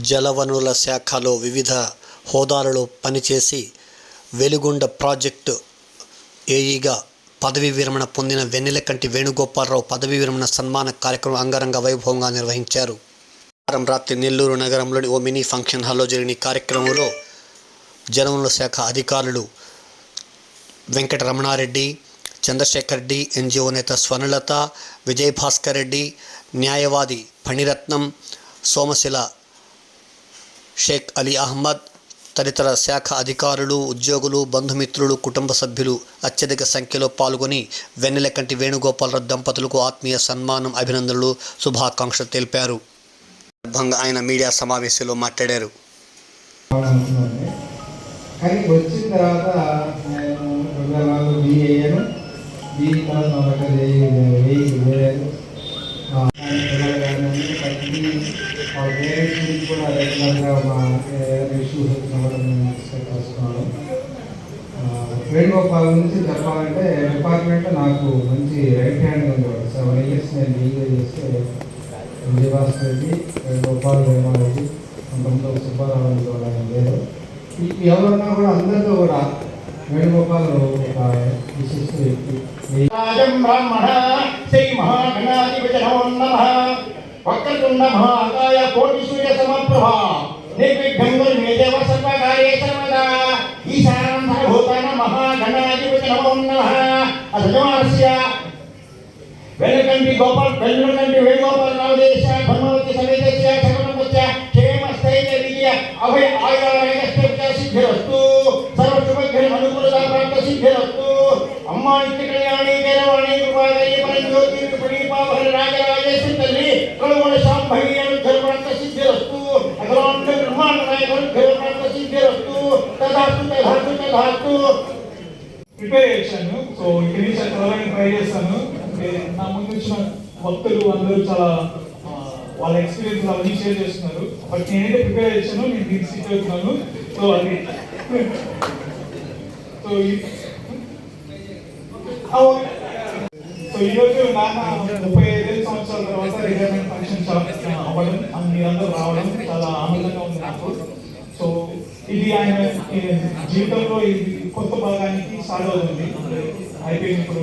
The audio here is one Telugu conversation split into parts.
జలవనరుల శాఖలో వివిధ హోదాలలో పనిచేసి వెలుగొండ ప్రాజెక్టు ఏఈగా పదవీ విరమణ పొందిన వెన్నెలకంటి వేణుగోపాలరావు పదవీ విరమణ సన్మాన కార్యక్రమం అంగరంగ వైభవంగా నిర్వహించారు. వారం రాత్రి నెల్లూరు నగరంలోని ఓ మినీ ఫంక్షన్ హాల్లో జరిగిన కార్యక్రమంలో జలవనరుల శాఖ అధికారులు వెంకటరమణారెడ్డి చంద్రశేఖర్ రెడ్డి ఎన్జిఓ నేత స్వర్ణలత విజయభాస్కర్ రెడ్డి న్యాయవాది ఫణిరత్నం సోమశిల షేక్ అలీ అహ్మద్ తదితర శాఖ అధికారులు ఉద్యోగులు బంధుమిత్రులు కుటుంబ సభ్యులు అత్యధిక సంఖ్యలో పాల్గొని వెన్నెలకంటి వేణుగోపాలరావు దంపతులకు ఆత్మీయ సన్మానం అభినందనలు శుభాకాంక్షలు తెలిపారు సందర్భంగా ఆయన మీడియా సమావేశంలో మాట్లాడారు కానీ వచ్చిన తర్వాత నేను రెండు వేల నాలుగు బీ అయ్యాను బీ తర్వాత వాళ్ళ పేరెంట్స్ గురించి కూడా రెగ్యులర్గా మా ఏదైనా ఇష్యూస్ వచ్చినప్పుడు వేణుగోపాల్ నుంచి చెప్పాలంటే డిపార్ట్మెంట్ నాకు మంచి రైట్ హ్యాండ్ ఉండేవాడు సెవెన్ ఇయర్స్ నేను డీజే చేస్తే విజయభాస్కర్ రెడ్డి వేణుగోపాల్ వేమారెడ్డి కొంతమంది సుబ్బారావు అని కూడా ఆయన లేరు ఎవరన్నా కూడా అందరితో కూడా వేణుగోపాల్ ఒక విశిష్ట వ్యక్తి ఈ రాజం బ్రాహ్మణ శ్రీ మహాగణాధిపతి నమో నమః వక్రతుండ మహాకాయ కోటి సూర్య సమప్రభ నిర్విఘ్నం గురు మే దేవ సర్వకార్యే సర్వదా ఈశానం సర్వభూతాన మహాగణాధిపతి నమో నమః అసజమానస్య వెనకంటి గోపాల్ వెనుకంటి వేణుగోపాల్ రామదేశ ధర్మవతి సమేతస్య సకలమస్య క్షేమ స్థైర్య విజయ అభయ ఆయురారోగ్య సిద్ధిరస్తు సర్వశుభగ్రహ అనుకూలత ప్రాప్త సిద్ధిరస్తు అమ్మా నిత్య కళ్యాణి కేరవాణి కృపాదయ పరంజ్యోతి ప్రణీపాభర రాజరాజేశ్వరి శాంభవి అనుగ్రహ ప్రాప్త సిద్ధిరస్తు అఖిలాండ బ్రహ్మాండ నాయకుడు అనుగ్రహ ప్రాప్త సిద్ధిరస్తు తదాస్తు తదాస్తు తదాస్తు. ప్రిపేర్ చేశాను సో నుంచి చదవడానికి ట్రై చేస్తాను. నా ముందు వచ్చిన భక్తులు అందరూ చాలా వాళ్ళ ఎక్స్పీరియన్స్ అవన్నీ షేర్ చేస్తున్నారు. బట్ నేనైతే ప్రిపేర్ చేశాను నేను దీన్ని సీట్ అవుతున్నాను. సో అది. సో ఈ- నాన్న ముప్పై ఐదు సంవత్సరాల తర్వాత రిటైర్మెంట్ ఫంక్షన్ అవ్వడం అండ్ మీరందరూ రావడం చాలా ఆనందంగా ఉంది నాకు. సో ఇది ఆయన జీవితంలో ఇది కొత్త భాగానికి స్టార్ట్ అవుతుంది. అయిపోయింది ఇప్పుడు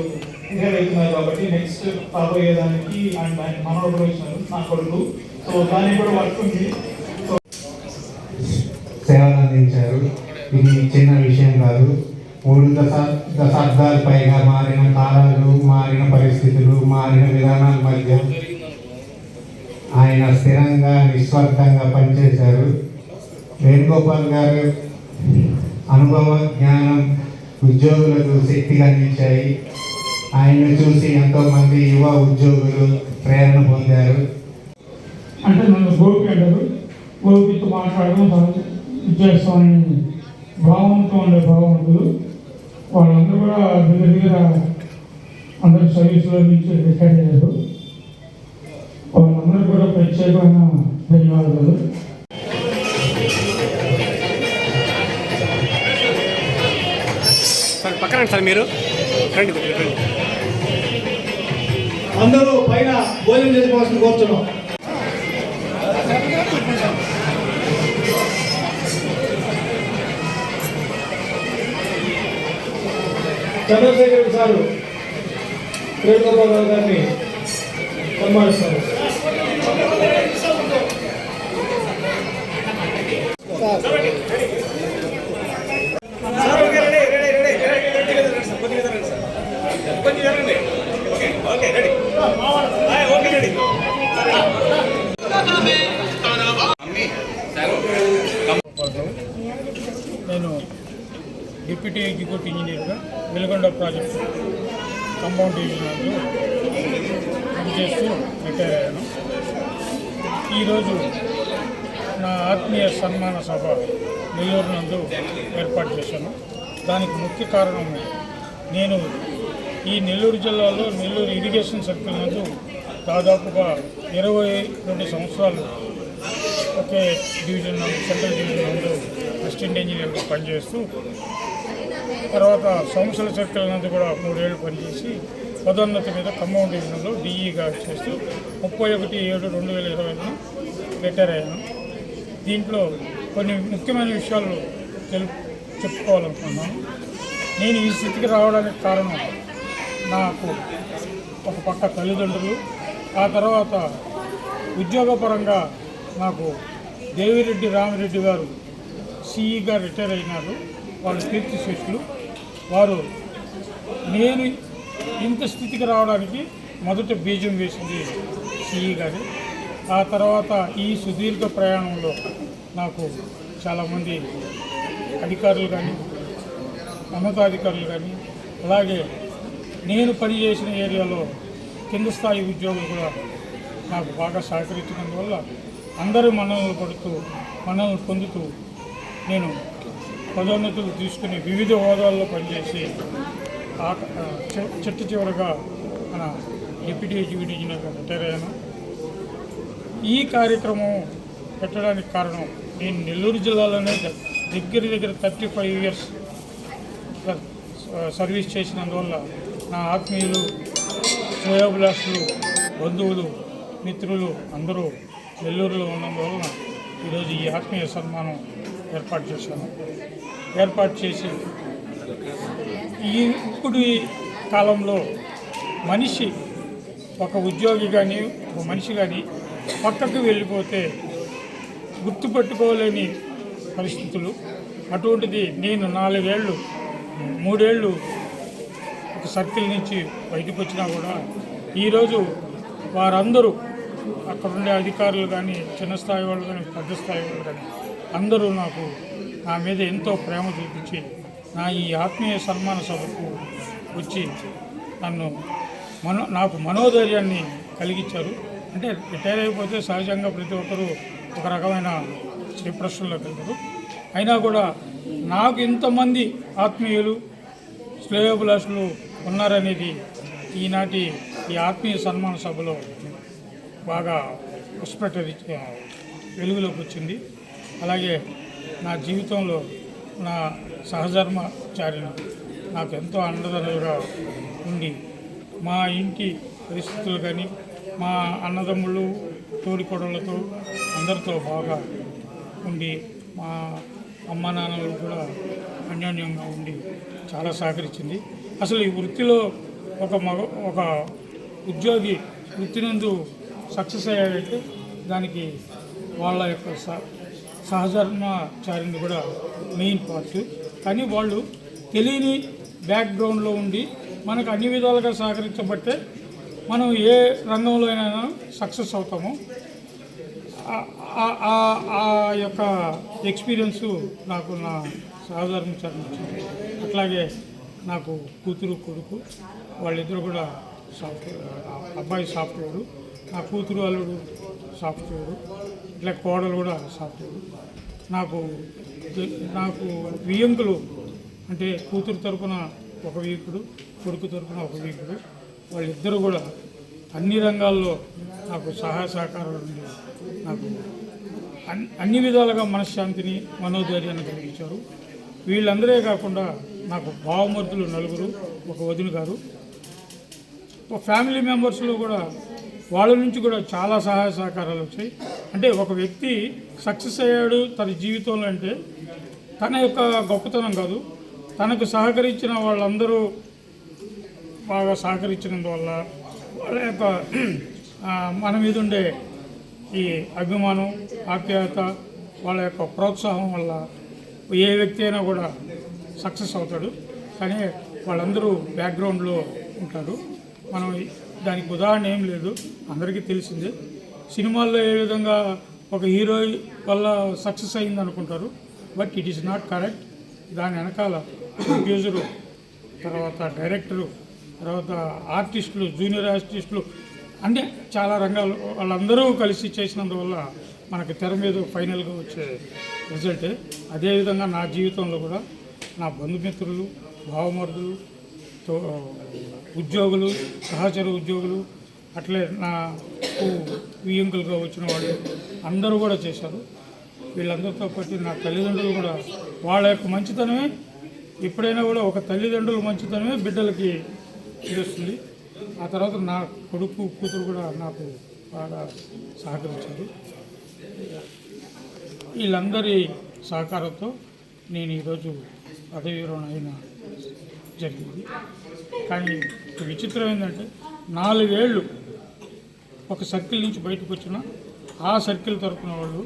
రిటైర్ అవుతున్నారు కాబట్టి నెక్స్ట్ రాబోయేదానికి అండ్ ఆయన మనోడు కూడా వచ్చినారు నా కొడుకు. సో దానికి కూడా వర్క్ ఉంది సో సేవలు అందించారు. ఇది చిన్న విషయం కాదు. మూడు దశ దశాబ్దాలు పైగా మారిన కాలాలు మారిన పరిస్థితులు మారిన విధానాల మధ్య ఆయన స్థిరంగా నిస్వార్థంగా పనిచేశారు. వేణుగోపాల్ గారు అనుభవ జ్ఞానం ఉద్యోగులకు శక్తిగా అందించాయి. ఆయన్ని చూసి ఎంతోమంది యువ ఉద్యోగులు ప్రేరణ పొందారు. అంటే నన్ను గోపి అంటారు. గోపితో మాట్లాడడం చేస్తామని భావంతో ఉండే భావవంతులు. వాళ్ళందరూ కూడా దగ్గర దగ్గర అందరు సర్వీసులో నుంచి రిటైర్ అయ్యారు. వాళ్ళందరూ కూడా ప్రత్యేకమైన ధన్యవాదాలు. సార్ పక్కన సార్ మీరు. రండి రండి అందరూ పైన భోజనం చేసుకోవాల్సింది కోరుతున్నాం. చంద్రశేఖర్ సారు వేణుగోపాల్ రావు గారిని సన్మానిస్తారు డిప్యూటీ ఎగ్జిక్యూటివ్ ఇంజనీర్గా వెలుగొండ ప్రాజెక్ట్ కంపౌండ్ డివిజన్లో పనిచేస్తూ రిటైర్ అయ్యాను. ఈరోజు నా ఆత్మీయ సన్మాన సభ నెల్లూరు నందు ఏర్పాటు చేశాను. దానికి ముఖ్య కారణం నేను ఈ నెల్లూరు జిల్లాలో నెల్లూరు ఇరిగేషన్ సర్కిల్ నందు దాదాపుగా ఇరవై రెండు సంవత్సరాలు ఒకే డివిజన్ సెంట్రల్ డివిజన్ నందు అసిస్టెంట్ ఇంజనీర్గా పనిచేస్తూ తర్వాత సంవత్సరాల సర్కిల్ నందు కూడా మూడేళ్ళు పనిచేసి పదోన్నతి మీద ఖమ్మం డివిజన్లో డిఈగా చేస్తూ ముప్పై ఒకటి ఏడు రెండు వేల ఇరవైలో రిటైర్ అయ్యాను. దీంట్లో కొన్ని ముఖ్యమైన విషయాలు తెలుపు చెప్పుకోవాలనుకున్నాను నేను ఈ స్థితికి రావడానికి కారణం నాకు ఒక పక్క తల్లిదండ్రులు ఆ తర్వాత ఉద్యోగపరంగా నాకు దేవిరెడ్డి రామిరెడ్డి గారు సిఈగా రిటైర్ అయినారు. వాళ్ళు కీర్తి శిష్యులు వారు నేను ఇంత స్థితికి రావడానికి మొదట బీజం వేసింది సిఈ గారు. ఆ తర్వాత ఈ సుదీర్ఘ ప్రయాణంలో నాకు చాలామంది అధికారులు కానీ ఉన్నతాధికారులు కానీ అలాగే నేను పనిచేసిన ఏరియాలో కింద స్థాయి ఉద్యోగులు కూడా నాకు బాగా సహకరించినందువల్ల అందరూ మనల్ని పడుతూ మనల్ని పొందుతూ నేను పదోన్నతులు తీసుకుని వివిధ హోదాల్లో పనిచేసి ఆ చి- చిట్ట చివరగా మన డిప్యూటీ ఎగ్జిక్యూటివ్ ఇంజనీర్గా రిటైర్ అయ్యాను ఈ కార్యక్రమం పెట్టడానికి కారణం నేను నెల్లూరు జిల్లాలోనే దగ్గర దగ్గర థర్టీ ఫైవ్ ఇయర్స్ సర్వీస్ చేసినందువల్ల నా ఆత్మీయులు శ్రేయోభిలాషులు బంధువులు మిత్రులు అందరూ నెల్లూరులో ఉన్నందువలన ఈరోజు ఈ ఆత్మీయ సన్మానం ఏర్పాటు చేశాను ఏర్పాటు చేసి ఈ ఇప్పుడు ఈ కాలంలో మనిషి ఒక ఉద్యోగి కానీ ఒక మనిషి కానీ పక్కకు వెళ్ళిపోతే గుర్తుపెట్టుకోలేని పరిస్థితులు. అటువంటిది నేను నాలుగేళ్ళు మూడేళ్ళు ఒక సర్కిల్ నుంచి బయటకు వచ్చినా కూడా ఈరోజు వారందరూ అక్కడ ఉండే అధికారులు కానీ చిన్న స్థాయి వాళ్ళు కానీ పెద్ద స్థాయి వాళ్ళు కానీ అందరూ నాకు నా మీద ఎంతో ప్రేమ చూపించి నా ఈ ఆత్మీయ సన్మాన సభకు వచ్చి నన్ను మనో నాకు మనోధైర్యాన్ని కలిగించారు. అంటే రిటైర్ అయిపోతే సహజంగా ప్రతి ఒక్కరూ ఒక రకమైన డిప్రెషన్లోకి వెళ్తారు అయినా కూడా నాకు ఇంతమంది ఆత్మీయులు శ్రేయోభిలాషులు ఉన్నారనేది ఈనాటి ఈ ఆత్మీయ సన్మాన సభలో బాగా పుష్పట వెలుగులోకి వచ్చింది. అలాగే నా జీవితంలో నా సహధర్మచారిని నాకు ఎంతో అండదండలుగా ఉండి మా ఇంటి పరిస్థితులు కానీ మా అన్నదమ్ముళ్ళు తోడికోడళ్ళతో అందరితో బాగా ఉండి మా అమ్మ నాన్నలు కూడా అన్యోన్యంగా ఉండి చాలా సహకరించింది. అసలు ఈ వృత్తిలో ఒక మగ ఒక ఉద్యోగి వృత్తినందు సక్సెస్ అయ్యాడంటే దానికి వాళ్ళ యొక్క సహధర్మచారిని కూడా మెయిన్ పార్ట్. కానీ వాళ్ళు తెలియని బ్యాక్గ్రౌండ్లో ఉండి మనకు అన్ని విధాలుగా సహకరించబట్టే మనం ఏ రంగంలో అయినా సక్సెస్ అవుతామో. ఆ- ఆ- యొక్క ఎక్స్పీరియన్స్ నాకు నా సహధర్మచారి వచ్చింది అట్లాగే నాకు కూతురు కొడుకు వాళ్ళిద్దరు కూడా సాఫ్ట్వేర్ అబ్బాయి సాఫ్ట్వేరు నా కూతురు అల్లుడు సాఫ్ట్వేరు ఇట్లా కోడలు కూడా సాఫ్ట్వేర్ నాకు నాకు వియంకులు అంటే కూతురు తరపున ఒక వీకుడు కొడుకు తరపున ఒక వీకుడు వాళ్ళిద్దరూ కూడా అన్ని రంగాల్లో నాకు సహాయ సహకారాలు ఉండి నాకు అన్- అన్ని విధాలుగా మనశ్శాంతిని మనోధైర్యాన్ని కలిగించారు. వీళ్ళందరే కాకుండా నాకు భావమూర్తులు నలుగురు ఒక వదిన గారు. ఒక ఫ్యామిలీ మెంబర్స్లో కూడా వాళ్ళ నుంచి కూడా చాలా సహాయ సహకారాలు వచ్చాయి. అంటే ఒక వ్యక్తి సక్సెస్ అయ్యాడు తన జీవితంలో అంటే తన యొక్క గొప్పతనం కాదు. తనకు సహకరించిన వాళ్ళందరూ బాగా సహకరించినందువల్ల వాళ్ళ యొక్క మన మీద ఉండే ఈ అభిమానం ఆప్యాయత వాళ్ళ యొక్క ప్రోత్సాహం వల్ల ఏ వ్యక్తి అయినా కూడా సక్సెస్ అవుతాడు. కానీ వాళ్ళందరూ బ్యాక్గ్రౌండ్లో ఉంటారు. మనం దానికి ఉదాహరణ ఏం లేదు. అందరికీ తెలిసిందే. సినిమాల్లో ఏ విధంగా ఒక హీరో వల్ల సక్సెస్ అయింది అనుకుంటారు. But it is not correct. దాని వెనకాల ప్రొడ్యూసరు తర్వాత డైరెక్టరు తర్వాత ఆర్టిస్టులు జూనియర్ ఆర్టిస్టులు అంటే చాలా రంగాలు వాళ్ళందరూ కలిసి చేసినందువల్ల మనకి తెర మీద ఫైనల్గా వచ్చే రిజల్టే. అదేవిధంగా నా జీవితంలో కూడా నా బంధుమిత్రులు భావమరుదులు తో- ఉద్యోగులు సహచర ఉద్యోగులు అట్లే నాకు వియ్యంకులుగా వచ్చిన వాళ్ళు అందరూ కూడా చేశారు. వీళ్ళందరితో పాటు నా తల్లిదండ్రులు కూడా వాళ్ళ యొక్క మంచితనమే ఎప్పుడైనా కూడా ఒక తల్లిదండ్రుల మంచితనమే బిడ్డలకి తెలుస్తుంది ఆ తర్వాత నా కొడుకు కూతురు కూడా నాకు బాగా సహకరించారు. వీళ్ళందరి సహకారంతో నేను ఈరోజు పదవి విరమణ అయిన జరిగింది. కానీ ఒక విచిత్రం ఏంటంటే నాలుగేళ్ళు ఒక సర్కిల్ నుంచి బయటకు వచ్చిన ఆ సర్కిల్ తరపున వాళ్ళు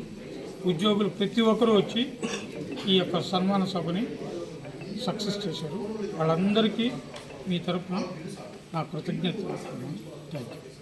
ఉద్యోగులు ప్రతి ఒక్కరూ వచ్చి ఈ యొక్క సన్మాన సభని సక్సెస్ చేశారు. వాళ్ళందరికీ మీ తరపున నా కృతజ్ఞత థ్యాంక్ యూ